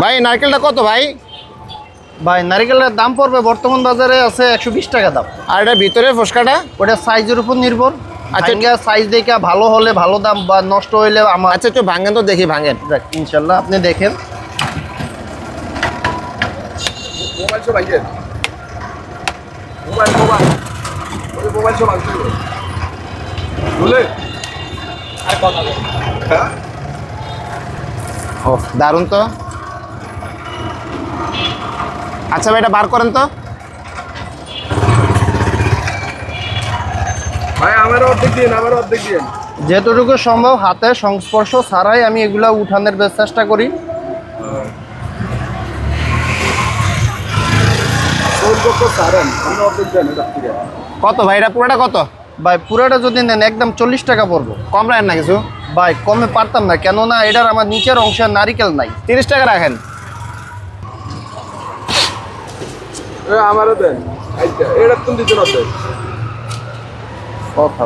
ভাই নারকেলটা কত ভাই? ভাই নারিকেলের দাম পড়বে বর্তমান বাজারে আছে একশো বিশ টাকা দাম। আর এটা ভিতরে ফসকাটা? ওটা সাইজের উপর নির্ভর। আচ্ছা। সাইজ দেখে ভালো হলে ভালো দাম বা নষ্ট হইলে আমার আচ্ছা একটু ভাঙেন তো দেখি ভাঙেন। ইনশাল্লাহ আপনি দেখেন। মোবাইল সব আচ্ছা ভাই এটা বার করেন তো। ভাই আমার অর্ধেক দিন আমার অর্ধেক দিন যেতটুকু সম্ভব হাতের সংস্পর্শ ছাড়াই আমি এগুলা উঠানের বেশ চেষ্টা করি। কত ভাই এটা পুরোটা কত? ভাই পুরোটা যদি নেন একদম চল্লিশ টাকা পড়ব। কম রাখেন না কিছু? ভাই কমে পারতাম না কেননা এটার আমার নিচের অংশে নারিকেল নাই। তিরিশ টাকা রাখেন। আমারও দেন। এটা তুমি দিতে অর্ধেক কথা